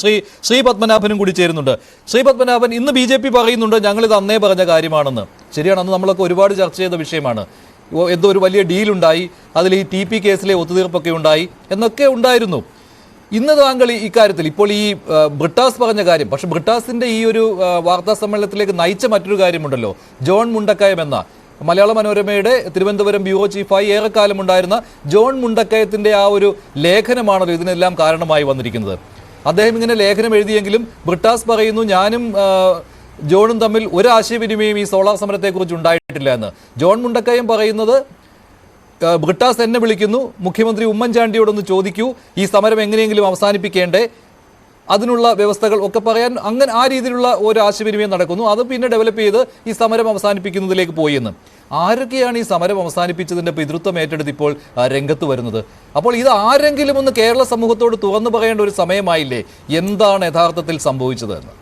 ശ്രീ ശ്രീ പത്മനാഭനും കൂടി ചേരുന്നുണ്ട്. ശ്രീ പത്മനാഭൻ ഇന്ന് ബി ജെ പി പറയുന്നുണ്ട് ഞങ്ങൾ ഇത് അന്നേ പറഞ്ഞ കാര്യമാണെന്ന്. ശരിയാണ് അന്ന് നമ്മളൊക്കെ ഒരുപാട് ചർച്ച ചെയ്ത വിഷയമാണ്. എന്തോ ഒരു വലിയ ഡീലുണ്ടായി അതിൽ ഈ ടി പി കേസിലെ ഒത്തുതീർപ്പൊക്കെ ഉണ്ടായി എന്നൊക്കെ ഉണ്ടായിരുന്നു. ഇന്ന് താങ്കൾ ഇക്കാര്യത്തിൽ ഇപ്പോൾ ഈ ബ്രിട്ടാസ് പറഞ്ഞ കാര്യം പക്ഷെ ബ്രിട്ടാസിന്റെ ഈ ഒരു വാർത്താ സമ്മേളനത്തിലേക്ക് നയിച്ച മറ്റൊരു കാര്യമുണ്ടല്ലോ ജോൺ മുണ്ടക്കയം എന്ന. മലയാള മനോരമയുടെ തിരുവനന്തപുരം ബ്യൂറോ ചീഫായി ഏറെക്കാലം ഉണ്ടായിരുന്ന ജോൺ മുണ്ടക്കയത്തിന്റെ ആ ഒരു ലേഖനമാണല്ലോ ഇതിനെല്ലാം കാരണമായി വന്നിരിക്കുന്നത്. അദ്ദേഹം ഇങ്ങനെ ലേഖനം എഴുതിയെങ്കിലും ബ്രിട്ടാസ് പറയുന്നു ഞാനും ജോണും തമ്മിൽ ഒരു ആശയവിനിമയം ഈ സോളാർ സമരത്തെക്കുറിച്ച് ഉണ്ടായിട്ടില്ല എന്ന്. ജോൺ മുണ്ടക്കയം പറയുന്നത് ബ്രിട്ടാസ് എന്നെ വിളിക്കുന്നു മുഖ്യമന്ത്രി ഉമ്മൻചാണ്ടിയോടൊന്ന് ചോദിക്കൂ ഈ സമരം എങ്ങനെയെങ്കിലും അവസാനിപ്പിക്കേണ്ടേ? അതിനുള്ള വ്യവസ്ഥകൾ ഒക്കെ പറയാൻ അങ്ങനെ ആ രീതിയിലുള്ള ഒരു ആശയവിനിമയം നടക്കുന്നു. അത് പിന്നെ ഡെവലപ്പ് ചെയ്ത് ഈ സമരം അവസാനിപ്പിക്കുന്നതിലേക്ക് പോയി എന്ന് ആരൊക്കെയാണ് ഈ സമരം അവസാനിപ്പിച്ചതിന്റെ പിതൃത്വം ഏറ്റെടുത്ത് ഇപ്പോൾ രംഗത്ത് വരുന്നത്? അപ്പോൾ ഇത് ആരെങ്കിലും ഒന്ന് കേരള സമൂഹത്തോട് തുറന്നു പറയേണ്ട ഒരു സമയമായില്ലേ? എന്താണ് യഥാർത്ഥത്തിൽ സംഭവിച്ചത് എന്ന്?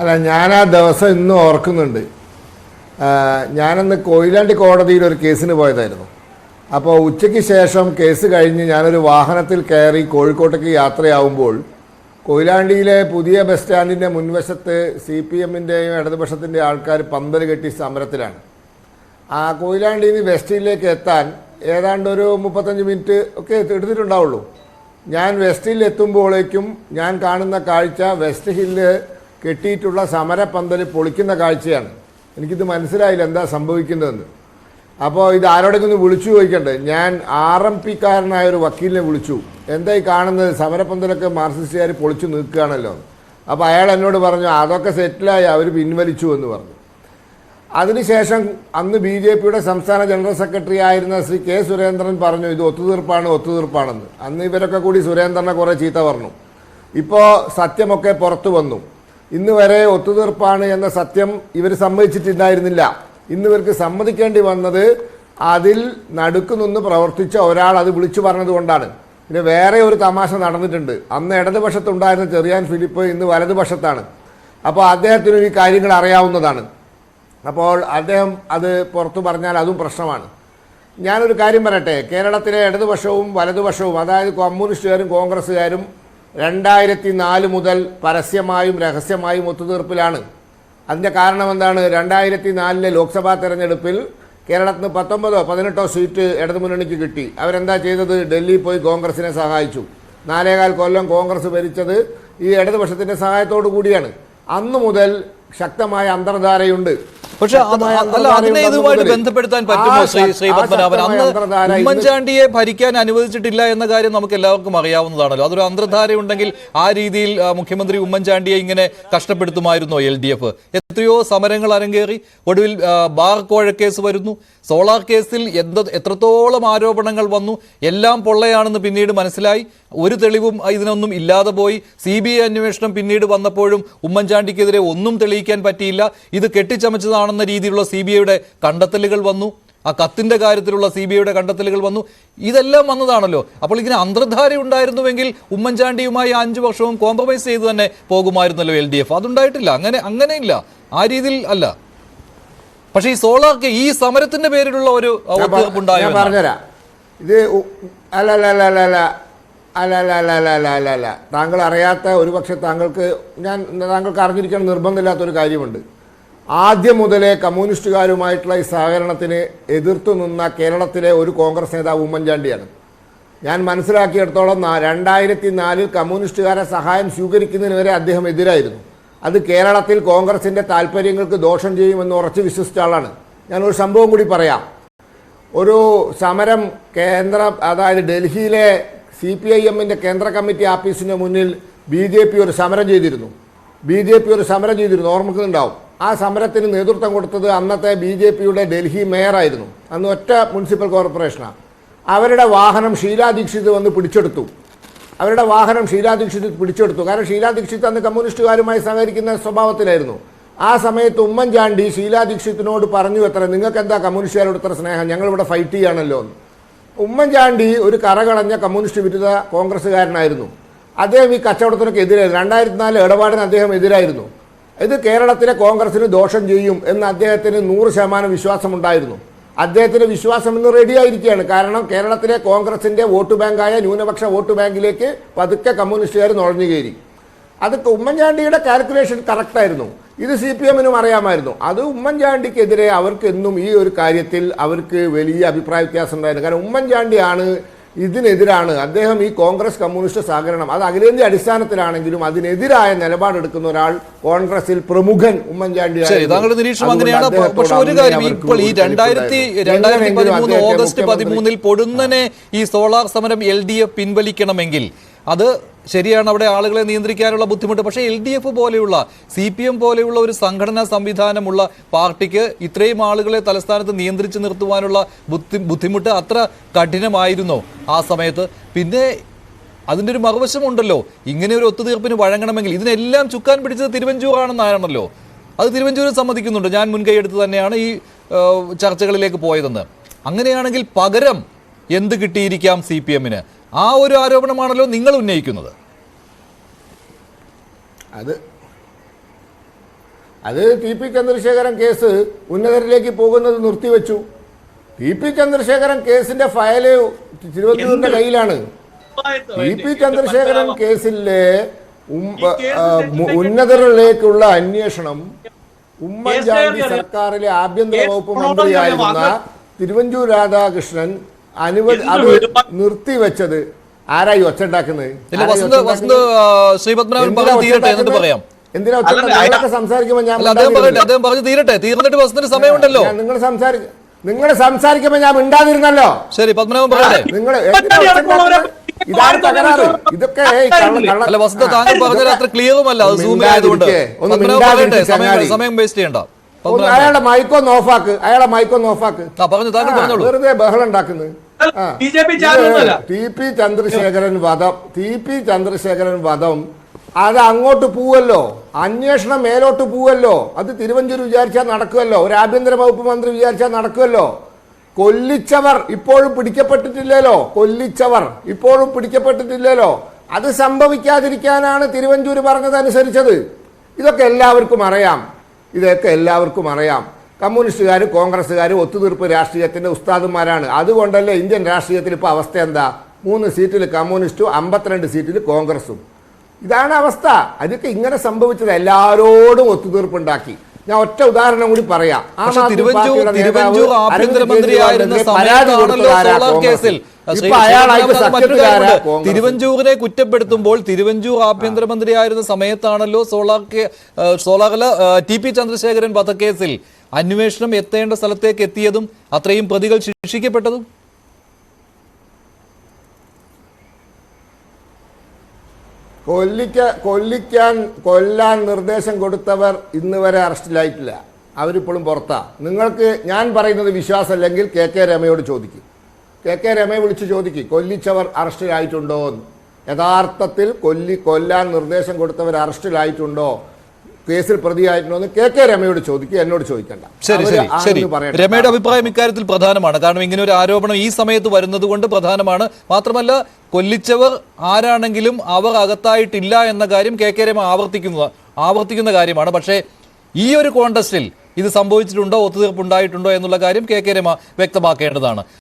അല്ല ഞാൻ ആ ദിവസം ഇന്നും ഓർക്കുന്നുണ്ട്. ഞാനന്ന് കൊയിലാണ്ടി കോടതിയിൽ ഒരു കേസിന് പോയതായിരുന്നു. അപ്പോൾ ഉച്ചയ്ക്ക് ശേഷം കേസ് കഴിഞ്ഞ് ഞാനൊരു വാഹനത്തിൽ കയറി കോഴിക്കോട്ടേക്ക് യാത്രയാവുമ്പോൾ കൊയിലാണ്ടിയിലെ പുതിയ ബസ് സ്റ്റാൻഡിന്റെ മുൻവശത്ത് സി പി എമ്മിന്റെയും ഇടതുപക്ഷത്തിന്റെ ആൾക്കാർ പന്തൽ കെട്ടി സമരത്തിലാണ്. ആ കൊയിലാണ്ടിയിൽ നിന്ന് വെസ്റ്റിലേക്ക് എത്താൻ ഏതാണ്ട് ഒരു മുപ്പത്തഞ്ച് മിനിറ്റ് ഒക്കെ എടുത്തിട്ടുണ്ടാവുള്ളൂ. ഞാൻ വെസ്റ്റിൽ എത്തുമ്പോഴേക്കും ഞാൻ കാണുന്ന കാഴ്ച വെസ്റ്റ് ഹില്ല് കെട്ടിയിട്ടുള്ള സമര സമരപ്പന്തൽ പൊളിക്കുന്ന കാഴ്ചയാണ്. എനിക്കിത് മനസ്സിലായില്ല എന്താ സംഭവിക്കുന്നതെന്ന്. അപ്പോൾ ഇത് ആരോടെങ്കിലും ഒന്ന് വിളിച്ചു ചോദിക്കണ്ടേ? ഞാൻ ആർ എം പിക്കാരനായ ഒരു വക്കീലിനെ വിളിച്ചു. എന്തായി കാണുന്നത്? സമരപ്പന്തലൊക്കെ മാർക്സിസ്റ്റുകാർ പൊളിച്ചു നിൽക്കുകയാണല്ലോ അപ്പോൾ അയാൾ എന്നോട് പറഞ്ഞു അതൊക്കെ സെറ്റിലായി അവർ പിൻവലിച്ചു എന്ന് പറഞ്ഞു. അതിനുശേഷം അന്ന് ബി ജെ പിയുടെ സംസ്ഥാന ജനറൽ സെക്രട്ടറി ആയിരുന്ന ശ്രീ കെ സുരേന്ദ്രൻ പറഞ്ഞു ഇത് ഒത്തുതീർപ്പാണ് ഒത്തുതീർപ്പാണെന്ന്. അന്ന് ഇവരൊക്കെ കൂടി സുരേന്ദ്രനെ കുറേ ചീത്ത പറഞ്ഞു. ഇപ്പോൾ സത്യമൊക്കെ പുറത്തു വന്നു. ഇന്ന് വരെ ഒത്തുതീർപ്പാണ് എന്ന സത്യം ഇവർ സമ്മതിച്ചിട്ടുണ്ടായിരുന്നില്ല. ഇന്ന് ഇവർക്ക് സമ്മതിക്കേണ്ടി വന്നത് അതിൽ നടുക്ക് നിന്ന് പ്രവർത്തിച്ച ഒരാൾ അത് വിളിച്ചു പറഞ്ഞതുകൊണ്ടാണ്. പിന്നെ വേറെ ഒരു തമാശ നടന്നിട്ടുണ്ട്. അന്ന് ഇടതുപക്ഷത്തുണ്ടായിരുന്ന ചെറിയാൻ ഫിലിപ്പ് ഇന്ന് വലതുപക്ഷത്താണ്. അപ്പോൾ അദ്ദേഹത്തിന് ഈ കാര്യങ്ങൾ അറിയാവുന്നതാണ്. അപ്പോൾ അദ്ദേഹം അത് പുറത്തു പറഞ്ഞാൽ അതും പ്രശ്നമാണ്. ഞാനൊരു കാര്യം പറയട്ടെ. കേരളത്തിലെ ഇടതുപക്ഷവും വലതുപക്ഷവും അതായത് കമ്മ്യൂണിസ്റ്റുകാരും കോൺഗ്രസ്സുകാരും രണ്ടായിരത്തി നാല് മുതൽ പരസ്യമായും രഹസ്യമായും ഒത്തുതീർപ്പിലാണ്. അതിന്റെ കാരണം എന്താണ്? രണ്ടായിരത്തി നാലിലെ ലോക്സഭാ തെരഞ്ഞെടുപ്പിൽ കേരളത്തിന് പത്തൊമ്പതോ പതിനെട്ടോ സീറ്റ് ഇടതുമുന്നണിക്ക് കിട്ടി. അവരെന്താ ചെയ്തത്? ഡൽഹിയിൽ പോയി കോൺഗ്രസിനെ സഹായിച്ചു. നാലേകാൽ കൊല്ലം കോൺഗ്രസ് ഭരിച്ചത് ഈ ഇടതുപക്ഷത്തിന്റെ സഹായത്തോടു കൂടിയാണ്. അന്നു മുതൽ ശക്തമായ അന്തർധാരയുണ്ട്. പക്ഷെ അല്ല അതിനെ ഇതുമായിട്ട് ബന്ധപ്പെടുത്താൻ പറ്റുമോ ശ്രീ ശ്രീ ആ പത്മനാഭൻ? അന്ന് ഉമ്മൻചാണ്ടിയെ ഭരിക്കാൻ അനുവദിച്ചിട്ടില്ല എന്ന കാര്യം നമുക്ക് എല്ലാവർക്കും അറിയാവുന്നതാണല്ലോ. അതൊരു അന്തർധാരയുണ്ടെങ്കിൽ ആ രീതിയിൽ മുഖ്യമന്ത്രി ഉമ്മൻചാണ്ടിയെ ഇങ്ങനെ കഷ്ടപ്പെടുത്തുമായിരുന്നോ എൽ ഡി എഫ്? എത്രയോ സമരങ്ങൾ അരങ്ങേറി. ഒടുവിൽ ബാർ കോഴക്കേസ് വരുന്നു. സോളാർ കേസിൽ എന്ത് എത്രത്തോളം ആരോപണങ്ങൾ വന്നു. എല്ലാം പൊള്ളയാണെന്ന് പിന്നീട് മനസ്സിലായി. ഒരു തെളിവും ഇതിനൊന്നും ഇല്ലാതെ പോയി. സി ബി ഐ അന്വേഷണം പിന്നീട് വന്നപ്പോഴും ഉമ്മൻചാണ്ടിക്കെതിരെ ഒന്നും തെളിയിക്കാൻ പറ്റിയില്ല. ഇത് കെട്ടിച്ചമച്ചതാണെന്ന രീതിയിലുള്ള സി ബി ഐയുടെ കണ്ടെത്തലുകൾ വന്നു. ആ കത്തിന്റെ കാര്യത്തിലുള്ള സി ബി ഐയുടെ കണ്ടെത്തലുകൾ വന്നു. ഇതെല്ലാം വന്നതാണല്ലോ. അപ്പോൾ ഇങ്ങനെ അന്തർധാര ഉണ്ടായിരുന്നുവെങ്കിൽ ഉമ്മൻചാണ്ടിയുമായി അഞ്ചു വർഷവും കോംപ്രമൈസ് ചെയ്ത് തന്നെ പോകുമായിരുന്നല്ലോ എൽ ഡി എഫ്. അതുണ്ടായിട്ടില്ല. അങ്ങനെ അങ്ങനെയില്ല. ആ രീതിയിൽ അല്ല. പക്ഷേ ഈ സോളാർക്ക് ഈ സമരത്തിന്റെ പേരിലുള്ള ഒരു ഞാൻ പറ- ഞാൻ എന്നാ? പറഞ്ഞുതരാം. ഇത് ഉ- അല്ല അല്ല അല്ല അല്ല അല്ല അല്ല അല്ല അല്ല അല്ല അല്ല അല്ല അല്ല താങ്കൾ അറിയാത്ത ഒരു പക്ഷെ താങ്കൾക്ക് ഞാൻ താങ്കൾക്ക് അറിഞ്ഞിരിക്കാൻ നിർബന്ധമില്ലാത്തൊരു കാര്യമുണ്ട്. ആദ്യം മുതലേ കമ്മ്യൂണിസ്റ്റുകാരുമായിട്ടുള്ള ഈ സഹകരണത്തിന് എതിർത്തു നിന്ന കേരളത്തിലെ ഒരു കോൺഗ്രസ് നേതാവ് ഉമ്മൻചാണ്ടിയാണ്. ഞാൻ മനസ്സിലാക്കിയെടുത്തോളം രണ്ടായിരത്തി നാലിൽ കമ്മ്യൂണിസ്റ്റുകാരെ സഹായം സ്വീകരിക്കുന്നതിന് വരെ അദ്ദേഹം എതിരായിരുന്നു. അത് കേരളത്തിൽ കോൺഗ്രസിന്റെ താല്പര്യങ്ങൾക്ക് ദോഷം ചെയ്യുമെന്ന് ഉറച്ചു വിശ്വസിച്ച ആളാണ്. ഞാനൊരു സംഭവം കൂടി പറയാം. ഒരു സമരം കേന്ദ്ര അതായത് ഡൽഹിയിലെ സി പി ഐ എമ്മിന്റെ കേന്ദ്ര കമ്മിറ്റി ആഫീസിന് മുന്നിൽ ബി ജെ പി ഒരു സമരം ചെയ്തിരുന്നു. ബി ജെ പി ഒരു സമരം ചെയ്തിരുന്നു. ഓർമ്മക്കുന്നുണ്ടാവും. ആ സമരത്തിന് നേതൃത്വം കൊടുത്തത് അന്നത്തെ ബി ജെ പിയുടെ ഡൽഹി മേയറായിരുന്നു. അന്ന് ഒറ്റ മുനിസിപ്പൽ കോർപ്പറേഷനാണ് അവരുടെ വാഹനം ഷീലാ ദീക്ഷിത് വന്ന് പിടിച്ചെടുത്തു. അവരുടെ വാഹനം ഷീലാ ദീക്ഷിത് പിടിച്ചെടുത്തു. കാരണം ഷീലാ ദീക്ഷിത് അന്ന് കമ്മ്യൂണിസ്റ്റുകാരുമായി സഹകരിക്കുന്ന സ്വഭാവത്തിലായിരുന്നു. ആ സമയത്ത് ഉമ്മൻചാണ്ടി ഷീലാ ദീക്ഷിത്തിനോട് പറഞ്ഞു എത്ര നിങ്ങൾക്ക് എന്താ കമ്മ്യൂണിസ്റ്റുകാരോട് ഇത്ര സ്നേഹം? ഞങ്ങളിവിടെ ഫൈറ്റ് ചെയ്യാണല്ലോ. എന്ന് ഉമ്മൻചാണ്ടി ഒരു കറകളഞ്ഞ കമ്മ്യൂണിസ്റ്റ് വിരുദ്ധ കോൺഗ്രസ്സുകാരനായിരുന്നു. അദ്ദേഹം ഈ കച്ചവടത്തിനൊക്കെ എതിരായിരുന്നു. രണ്ടായിരത്തി നാല് ഇടപാടിന് അദ്ദേഹം എതിരായിരുന്നു. ഇത് കേരളത്തിലെ കോൺഗ്രസിന് ദോഷം ചെയ്യും എന്ന് അദ്ദേഹത്തിന് നൂറ് ശതമാനം വിശ്വാസമുണ്ടായിരുന്നു. അദ്ദേഹത്തിന് വിശ്വാസം ഇന്ന് റെഡിയായിരിക്കുകയാണ് കാരണം കേരളത്തിലെ കോൺഗ്രസിന്റെ വോട്ട് ബാങ്കായ ന്യൂനപക്ഷ വോട്ട് ബാങ്കിലേക്ക് പതുക്കെ കമ്മ്യൂണിസ്റ്റുകാർ നുഴഞ്ഞു കയറി. അത് ഉമ്മൻചാണ്ടിയുടെ കാൽക്കുലേഷൻ കറക്റ്റായിരുന്നു ഇത് സി പി എമ്മിനും അറിയാമായിരുന്നു. അത് ഉമ്മൻചാണ്ടിക്കെതിരെ അവർക്ക് എന്നും ഈ ഒരു കാര്യത്തിൽ അവർക്ക് വലിയ അഭിപ്രായ വ്യത്യാസം ഉണ്ടായിരുന്നു. കാരണം ഉമ്മൻചാണ്ടിയാണ് ഇതിനെതിരാണ് അദ്ദേഹം ഈ കോൺഗ്രസ് കമ്മ്യൂണിസ്റ്റ് സഹകരണം അത് അഖിലേന്ത്യാ അടിസ്ഥാനത്തിലാണെങ്കിലും അതിനെതിരായ നിലപാടെടുക്കുന്ന ഒരാൾ കോൺഗ്രസിൽ പ്രമുഖൻ ഉമ്മൻചാണ്ടി താങ്കളുടെ നിരീക്ഷണം അങ്ങനെയാണ്. പക്ഷെ ഒരു കാര്യം ഇപ്പോൾ ഈ രണ്ടായിരത്തി രണ്ടായിരത്തി പതിമൂന്ന് ഓഗസ്റ്റ് പതിമൂന്നിൽ പൊടുന്നനെ ഈ സോളാർ സമരം എൽ ഡി എഫ് പിൻവലിക്കണമെങ്കിൽ അത് ശരിയാണ് അവിടെ ആളുകളെ നിയന്ത്രിക്കാനുള്ള ബുദ്ധിമുട്ട്. പക്ഷേ എൽ ഡി എഫ് പോലെയുള്ള സി പി എം പോലെയുള്ള ഒരു സംഘടനാ സംവിധാനമുള്ള പാർട്ടിക്ക് ഇത്രയും ആളുകളെ തലസ്ഥാനത്ത് നിയന്ത്രിച്ചു നിർത്തുവാനുള്ള ബുദ്ധി ബുദ്ധിമുട്ട് അത്ര കഠിനമായിരുന്നോ ആ സമയത്ത്. പിന്നെ അതിന്റെ ഒരു മറുവശമുണ്ടല്ലോ. ഇങ്ങനെ ഒരു ഒത്തുതീർപ്പിന് വഴങ്ങണമെങ്കിൽ ഇതിനെല്ലാം ചുക്കാൻ പിടിച്ചത് തിരുവഞ്ചൂറാണെന്നാണല്ലോ. അത് തിരുവഞ്ചൂർ സമ്മതിക്കുന്നുണ്ട്. ഞാൻ മുൻകൈ എടുത്ത് തന്നെയാണ് ഈ ചർച്ചകളിലേക്ക് പോയതെന്ന്. അങ്ങനെയാണെങ്കിൽ പകരം എന്ത് കിട്ടിയിരിക്കാം സി പി എമ്മിന്? ആ ഒരു ആരോപണമാണല്ലോ നിങ്ങൾ ഉന്നയിക്കുന്നത്. അത് അത് ടി പി ചന്ദ്രശേഖരൻ കേസ് ഉന്നതരിലേക്ക് പോകുന്നത് നിർത്തിവെച്ചു. ടി പി ചന്ദ്രശേഖരൻ കേസിന്റെ ഫയൽ തിരുവനന്തപുരത്തിന്റെ കയ്യിലാണ്. ടി പി ചന്ദ്രശേഖരൻ കേസിലെ ഉന്നതരിലേക്കുള്ള അന്വേഷണം ഉമ്മൻചാണ്ടി സർക്കാരിലെ ആഭ്യന്തര വകുപ്പ് മന്ത്രിയായിരുന്ന തിരുവഞ്ചൂർ രാധാകൃഷ്ണൻ അനുവദി അത് നിർത്തിവെച്ചത് ആരായി പറഞ്ഞു തീരട്ടെ പറയാം. എന്തിനാ ഒച്ച സംസാരിക്കുമ്പോൾ ഞാൻ അദ്ദേഹം പറഞ്ഞു തീരട്ടെ. തീർന്നിട്ട് വസന്തിന് സമയമുണ്ടല്ലോ. ഞാൻ നിങ്ങൾ സംസാരിക്കും നിങ്ങൾ സംസാരിക്കുമ്പോ ഞാൻ മിണ്ടാതിരുന്നല്ലോ. ശരി പത്മനാഭൻ പറയട്ടെ. നിങ്ങൾ എന്തിനാ ഇതാണ് തകരാറ്. ഇതൊക്കെ അല്ല വസന്ത. താങ്കൾ അത്ര ക്ലിയറുമല്ല അത് ഒന്ന് സൂം ആയതുകൊണ്ട്. ഒന്ന് പത്മനാഭൻ സമയം വേസ്റ്റ് ചെയ്യണ്ട. അയാളുടെ മൈക്കൊന്ന് ഓഫാക്ക് അയാളെ മൈക്കൊന്ന് ഓഫാക്ക് വെറുതെ ബഹളം ഉണ്ടാക്കുന്നത്. ടി പി ചന്ദ്രശേഖരൻ വധം ടി പി ചന്ദ്രശേഖരൻ വധം അത് അങ്ങോട്ട് പോവല്ലോ. അന്വേഷണം മേലോട്ട് പോവല്ലോ. അത് തിരുവഞ്ചൂർ വിചാരിച്ചാൽ നടക്കുമല്ലോ ഒരു ആഭ്യന്തര വകുപ്പ് മന്ത്രി വിചാരിച്ചാൽ നടക്കുമല്ലോ കൊല്ലിച്ചവർ ഇപ്പോഴും പിടിക്കപ്പെട്ടിട്ടില്ലല്ലോ. കൊല്ലിച്ചവർ ഇപ്പോഴും പിടിക്കപ്പെട്ടിട്ടില്ലല്ലോ. അത് സംഭവിക്കാതിരിക്കാനാണ് തിരുവഞ്ചൂർ പറഞ്ഞതനുസരിച്ചത്. ഇതൊക്കെ എല്ലാവർക്കും അറിയാം. ഇതൊക്കെ എല്ലാവർക്കും അറിയാം. കമ്മ്യൂണിസ്റ്റുകാർ കോൺഗ്രസ്സുകാർ ഒത്തുതീർപ്പ് രാഷ്ട്രീയത്തിന്റെ ഉസ്താദന്മാരാണ് അതുകൊണ്ടല്ലേ ഇന്ത്യൻ രാഷ്ട്രീയത്തിൽ ഇപ്പോൾ അവസ്ഥ എന്താ? മൂന്ന് സീറ്റിൽ കമ്മ്യൂണിസ്റ്റും അമ്പത്തിരണ്ട് സീറ്റിൽ കോൺഗ്രസും ഇതാണ് അവസ്ഥ. അതൊക്കെ ഇങ്ങനെ സംഭവിച്ചത് എല്ലാവരോടും ഒത്തുതീർപ്പുണ്ടാക്കി. ഞാൻ ഒറ്റ ഉദാഹരണം കൂടി പറയാം. തിരുവഞ്ചൂരിനെ കുറ്റപ്പെടുത്തുമ്പോൾ തിരുവഞ്ചൂർ ആഭ്യന്തരമന്ത്രിയായിരുന്ന സമയത്താണല്ലോ സോളാർ സോളാറിലെ ടി പി ചന്ദ്രശേഖരൻ വധക്കേസിൽ അന്വേഷണം എത്തേണ്ട സ്ഥലത്തേക്ക് എത്തിയതും അത്രയും പ്രതികൾ ശിക്ഷിക്കപ്പെട്ടതും? കൊല്ലിക്ക കൊല്ലിക്കാൻ കൊല്ലാൻ നിർദ്ദേശം കൊടുത്തവർ ഇന്ന് വരെ അറസ്റ്റിലായിട്ടില്ല. അവരിപ്പോഴും പുറത്താ. നിങ്ങൾക്ക് ഞാൻ പറയുന്നത് വിശ്വാസമല്ലെങ്കിൽ കെ കെ രമയോട് ചോദിക്കും. കെ കെ രമയെ വിളിച്ച് ചോദിക്കും കൊല്ലിച്ചവർ അറസ്റ്റിലായിട്ടുണ്ടോ എന്ന് യഥാർത്ഥത്തിൽ കൊല്ലി കൊല്ലാൻ നിർദ്ദേശം കൊടുത്തവർ അറസ്റ്റിലായിട്ടുണ്ടോ? കേസിൽ പ്രതിയായിട്ടുണ്ടോ എന്ന് കെ കെ രമയോട് ചോദിക്കുക എന്നോട് ചോദിക്കണ്ട. ശരി ശരി ശരി. രമയുടെ അഭിപ്രായം ഇക്കാര്യത്തിൽ പ്രധാനമാണ്. കാരണം ഇങ്ങനെ ഒരു ആരോപണം ഈ സമയത്ത് വരുന്നത് കൊണ്ട് പ്രധാനമാണ്. മാത്രമല്ല കൊല്ലിച്ചവർ ആരാണെങ്കിലും അവർ അകത്തായിട്ടില്ല എന്ന കാര്യം കെ കെ രമ ആവർത്തിക്കുന്നത് ആവർത്തിക്കുന്ന കാര്യമാണ്. പക്ഷേ ഈ ഒരു കോണ്ടസ്റ്റിൽ ഇത് സംഭവിച്ചിട്ടുണ്ടോ ഒത്തുതീർപ്പ് ഉണ്ടായിട്ടുണ്ടോ എന്നുള്ള കാര്യം കെ കെ രമ വ്യക്തമാക്കേണ്ടതാണ്.